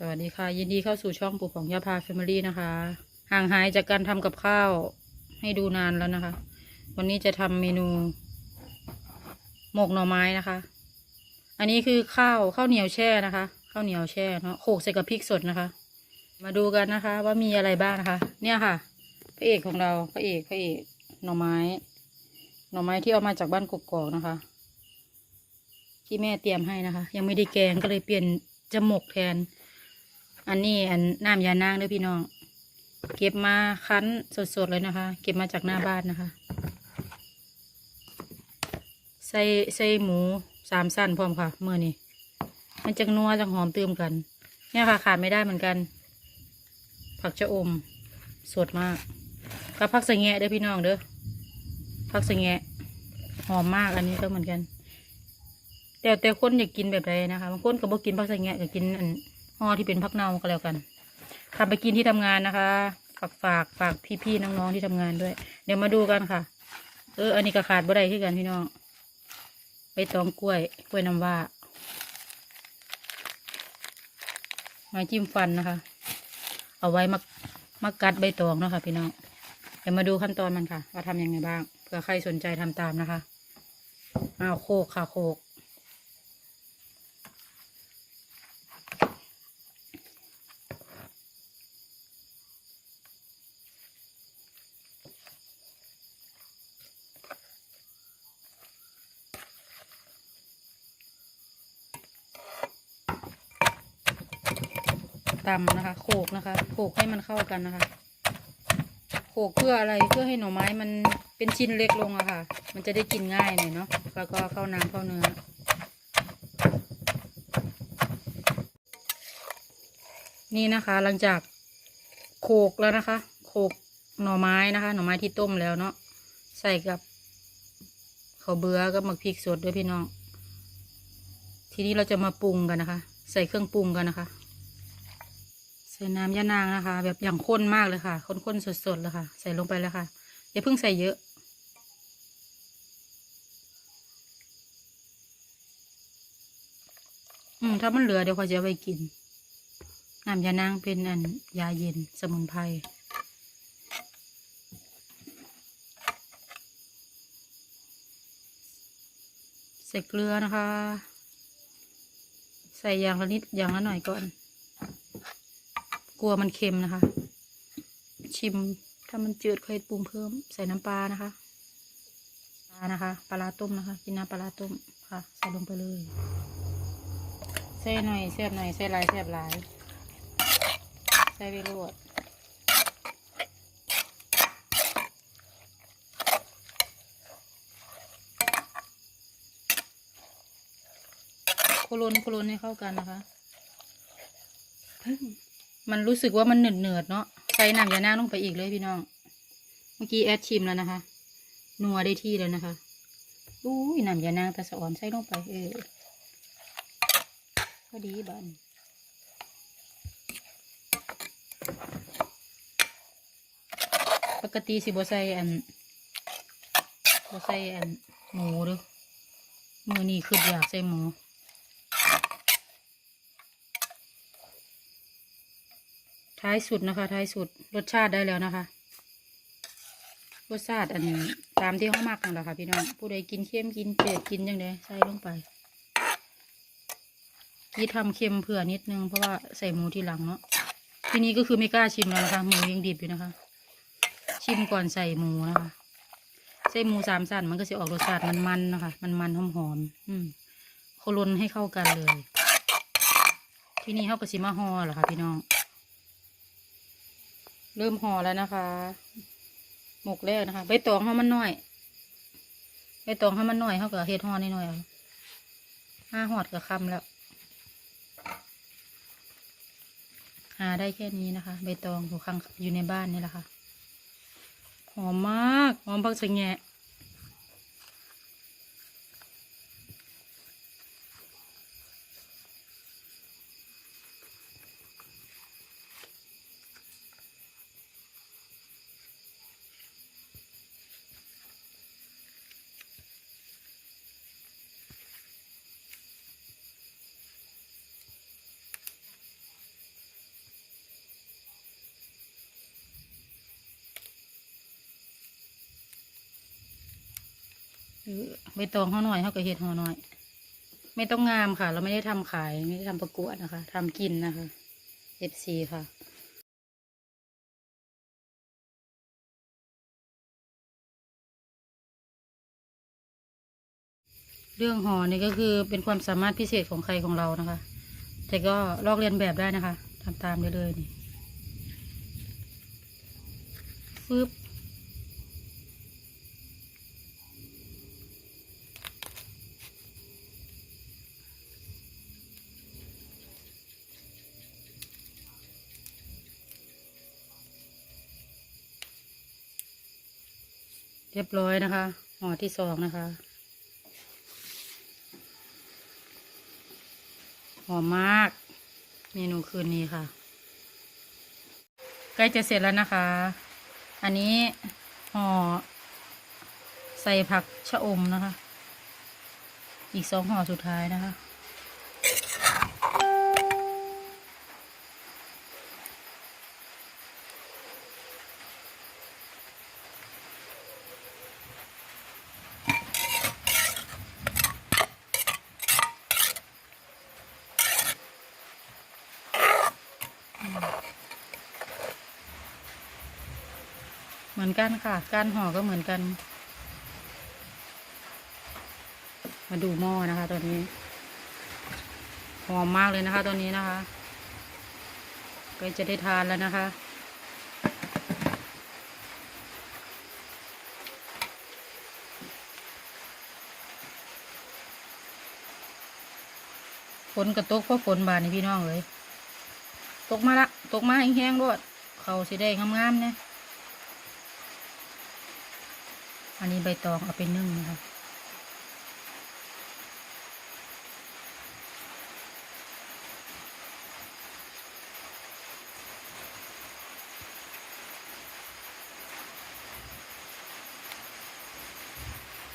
สวัสดีค่ะ ยินดีเข้าสู่ช่องปู่ของยาพาแฟมิลี่นะคะ ห่างหายจากการทำกับข้าวให้ดูนานแล้วนะคะ วันนี้จะทำเมนู หมกหน่อไม้นะคะ อันนี้คือข้าวข้าวเหนียวแช่นะคะ ข้าวเหนียวแช่เนาะโขกใส่กับพริกสดนะคะ มาดูกันนะคะ ว่ามีอะไรบ้างนะคะ เนี่ยค่ะพระเอกของเราพระเอกพระเอกหน่อไม้ หน่อไม้ที่เอามาจากบ้านกกอกนะคะ ที่แม่เตรียมให้นะคะ ยังไม่ได้แกงก็เลยเปลี่ยนจะหมกแทน อันนี้อันน้ำยานางด้อพี่น้อง เก็บมาคั้นสดๆเลยนะคะ เก็บมาจากหน้าบ้านนะคะ ใส่ใส่หมูสามสั้นพร้อมค่ะเมื่อนี้มันจะนัวจะหอมเติมกัน เนี่ยค่ะขาดไม่ได้เหมือนกัน ผักชะอมสดมากกับผักสะแงะเด้อพี่น้องเด้อผักสะแงะหอมมากอันนี้ก็เหมือนกัน แต่แต่คนอยากกินแบบใดนะคะบางคนก็บอกกินผักสะแงะก็กินอัน ห่อที่เป็นผักเน่าก็แล้วกันทำไปกินที่ทำงานนะคะฝากฝากฝากพี่ๆน้องๆที่ทำงานด้วย เดี๋ยวมาดูกันค่ะ เอออันนี้ก็ขาดบ่ได้ที่กันพี่น้องใบตองกล้วยกล้วยน้ำว้ามาจิ้มฟันนะคะ เอาไว้มามากัดใบตองเนาะคะพี่น้องเดี๋ยวมาดูขั้นตอนมันค่ะ ว่าทำยังไงบ้างเผื่อใครสนใจทำตามนะคะอ้าวโคกค่ะโคก ตำนะคะ โขกนะคะ โขกให้มันเข้ากันนะคะ โขกเพื่ออะไรเพื่อให้หน่อไม้มันเป็นชิ้นเล็กลงอะค่ะ มันจะได้กินง่ายหน่อยเนาะแล้วก็เข้าน้ำเข้าเนื้อนี่นะคะ หลังจากโขกแล้วนะคะ โขกหน่อไม้นะคะ หน่อไม้ที่ต้มแล้วเนาะใส่กับข้าวเบือกับหมักพริกสดด้วยพี่น้อง ทีนี้เราจะมาปรุงกันนะคะ ใส่เครื่องปรุงกันนะคะ ใส่น้ำยะนางนะคะ แบบอย่างข้นมากเลยค่ะข้นๆสดๆเลยค่ะ ใส่ลงไปแล้วค่ะอย่าเพิ่งใส่เยอะ อืมถ้ามันเหลือเดี๋ยวเขาจะเอาไปกินน้ำยานางเป็นอันยาเย็นสมุนไพรใส่เกลือนะคะ ใส่อย่างละนิดอย่างละหน่อยก่อน กลัวมันเค็มนะคะ ชิมถ้ามันจืดค่อยปรุงเพิ่มใส่น้ำปลานะคะปลานะคะปลาต้มนะคะ กินน้ำปลาต้มค่ะใส่ลงไปเลยใส่หน่อยแซ่บหน่อยใส่หลายแซ่บหลายใส่ไปรวดโคลนโคลนให้เข้ากันนะคะ มันรู้สึกว่ามันเหนืดเนืดๆเนาะใส่น้ำยาหน้าลงไปอีกเลยพี่น้อง เมื่อกี้แอดชิมแล้วนะคะ นัวได้ที่แล้วนะคะอุ้ยน้ำยาหน้างตะสะอ่อนใส่ลงไป เออพอดีบันปกติสิบใส่อันบใส่อันหมูเด้อมือนี่คืออยากใส่หมู ท้ายสุดนะคะ ท้ายสุดรสชาติได้แล้วนะคะ รสชาติอันตามที่เขามักนั่นแหละค่ะพี่น้องผู้ใดกินเค็มกินเผ็ดกินยังไงใส่ลงไปที่ทำเค็มเผื่อนิดนึงเพราะว่าใส่หมูทีหลังเนาะทีนี้ก็คือไม่กล้าชิมแล้วนะคะหมูยังดิบอยู่นะคะ ชิมก่อนใส่หมูนะคะใส่หมูสามสั้นมันก็จะออกรสชาติมันมันๆนะคะ มันมันหอมหอมอืมโคลนให้เข้ากันเลย ที่นี่เขาก็สิมาห่อเหรอคะพี่น้อง เริ่มห่อแล้วนะคะ หมกแรกนะคะใบตองเขามันน้อยใบตองเขามันน้อยเขาก็เฮ็ดห่อนิดหน่อยห้าหอดกับคำแล้ว หาได้แค่นี้นะคะ ใบตองอยู่ข้างอยู่ในบ้านนี่แหละค่ะ หอมมาก หอมพักสะแงะ ใบตองเขาหน่อยเขาก็เห็ดห่อหน่อย ไม่ต้องงามค่ะ เราไม่ได้ทำขายไม่ได้ทำประกวดนะคะทำกินนะคะ FC ค่ะเรื่องห่อนี่ก็คือเป็นความสามารถพิเศษของใครของเรานะคะ แต่ก็ลอกเรียนแบบได้นะคะทำตามได้เลยนี่ฟึบ เรียบร้อยนะคะห่อที่สองนะคะหอมมาก เมนูคืนนี้ค่ะ ใกล้จะเสร็จแล้วนะคะ อันนี้ห่อใส่ผักชะอมนะคะ อีกสองห่อสุดท้ายนะคะ เหมือนกันค่ะ การห่อก็เหมือนกัน มาดูหม้อนะคะ ตอนนี้หอมมากเลยนะคะตอนนี้นะคะก็จะได้ทานแล้วนะคะ ฝนกระตกเพราะฝนบานนี่พี่น้องเลย ตกมาละ ตกมาแห้งๆด้วยเขาสีแดงงามๆเนี่ย อันนี้ใบตองเอาไปนึ่งนะคะ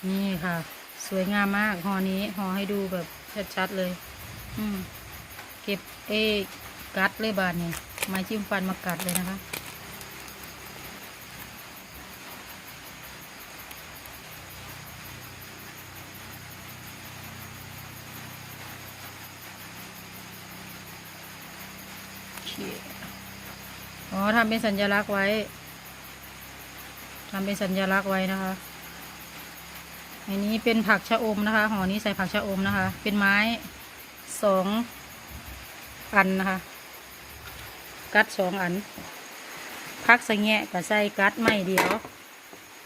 นี่ค่ะ สวยงามมากหอนี้หอให้ดูแบบชัดๆเลย อืม เก็บเอกัดเลยบานเนี่ยไม้จิ้มฟันมากัดเลยนะคะ อ๋อทำเป็นสัญลักษณ์ไว้ทำเป็นสัญลักษณ์ไว้นะคะ อันนี้เป็นผักชะอมนะคะห่อนี้ใส่ผักชะอมนะคะ เป็นไม้สองอันนะคะ กัดสองอัน พักใส่แงะกับใส่กัดไม่เดียว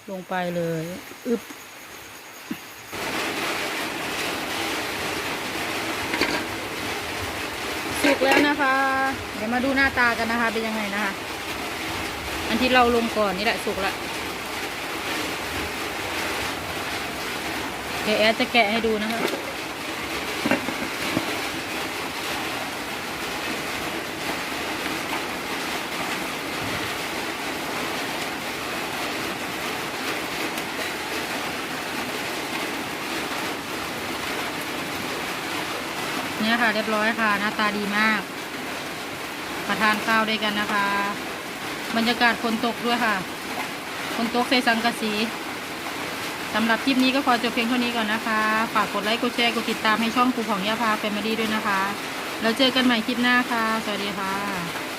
ลงไปเลย อึบ สุกแล้วนะคะ เดี๋ยวมาดูหน้าตากันนะคะ เป็นยังไงนะคะ อันที่เราลงก่อนนี่แหละสุกละเดี๋ยวแอดจะแกะให้ดูนะคะเนี่ยค่ะ เรียบร้อยค่ะ หน้าตาดีมาก มาทานข้าวด้วยกันนะคะ บรรยากาศฝนตกด้วยค่ะฝนตกใส่สังกะสีสำหรับคลิปนี้ก็ขอจบเพียงเท่านี้ก่อนนะคะ ฝากกดไลค์กดแชร์กดติดตามให้ช่องปูของยาพาแฟมิลี่ด้วยนะคะ แล้วเจอกันใหม่คลิปหน้าค่ะ สวัสดีค่ะ